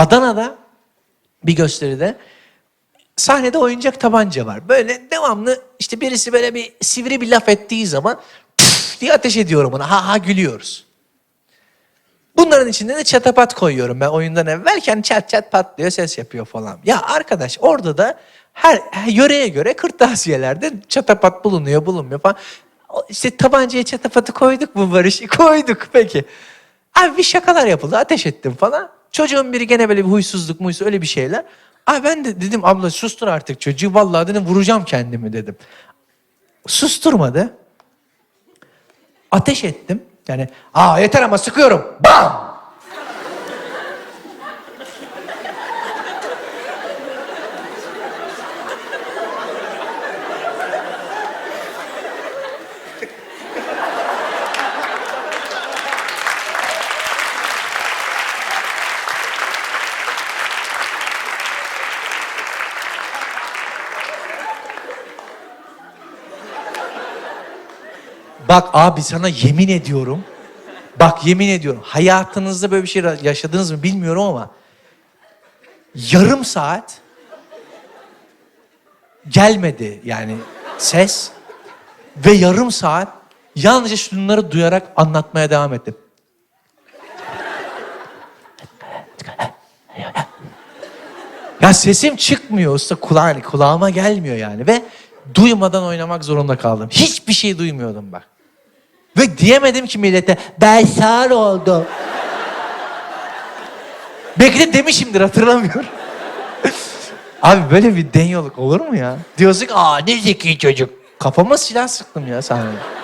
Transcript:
Adana'da bir gösteride sahnede oyuncak tabanca var. Böyle devamlı işte birisi böyle bir sivri bir laf ettiği zaman diye ateş ediyorum ona. Ha ha gülüyoruz. Bunların içinde de çatapat koyuyorum ben oyundan evvelken çat çat patlıyor ses yapıyor falan. Ya arkadaş orada da her, her yöreye göre kırtasiyelerde çatapat bulunuyor bulunmuyor falan. İşte tabancaya çatapatı koyduk mu Barış? Koyduk peki. Abi bir şakalar yapıldı ateş ettim falan. Çocuğun biri gene böyle bir huysuzluk muysuz öyle bir şeyler. Abi ben de dedim abla sustur artık çocuğu vallahi dedim vuracağım kendimi dedim. Susturmadı. Ateş ettim. Yani aa yeter ama sıkıyorum. Bam! Bak abi sana yemin ediyorum. Bak yemin ediyorum. Hayatınızda böyle bir şey yaşadınız mı bilmiyorum ama yarım saat gelmedi yani ses ve yarım saat yalnızca şunları duyarak anlatmaya devam ettim. Ya sesim çıkmıyor usta kulağa, kulağıma gelmiyor yani ve duymadan oynamak zorunda kaldım. Hiçbir şey duymuyordum bak. Ve diyemedim ki millete ben sağır oldum. Belki de demişimdir hatırlamıyorum. Abi böyle bir denyoluk olur mu ya? Diyorsun ki aa ne zeki çocuk. Kafama silah sıktım ya sahnede.